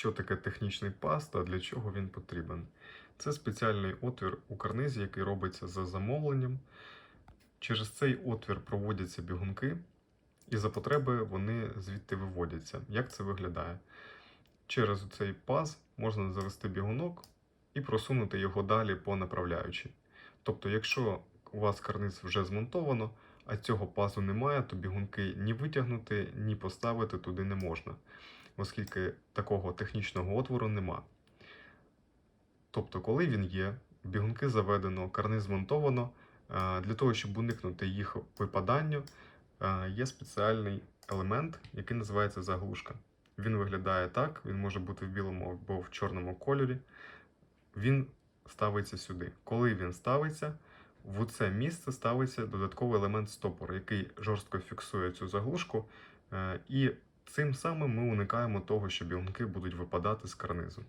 Що таке технічний паз та для чого він потрібен? Це спеціальний отвір у карнизі, який робиться за замовленням. Через цей отвір проводяться бігунки, і за потреби вони звідти виводяться. Як це виглядає? Через цей паз можна завести бігунок і просунути його далі по направляючій. Тобто, якщо у вас карниз вже змонтовано, а цього пазу немає, то бігунки ні витягнути, ні поставити туди не можна, оскільки такого технічного отвору нема. Тобто, коли він є, бігунки заведено, карниз змонтовано, е, для того, щоб уникнути їх випаданню, е, є спеціальний елемент, який називається заглушка. Він виглядає так, він може бути в білому або в чорному кольорі. Він ставиться сюди. Коли він ставиться, в це місце ставиться додатковий елемент стопору, який жорстко фіксує цю заглушку, е, і цим самим ми уникаємо того, що бігунки будуть випадати з карнизу.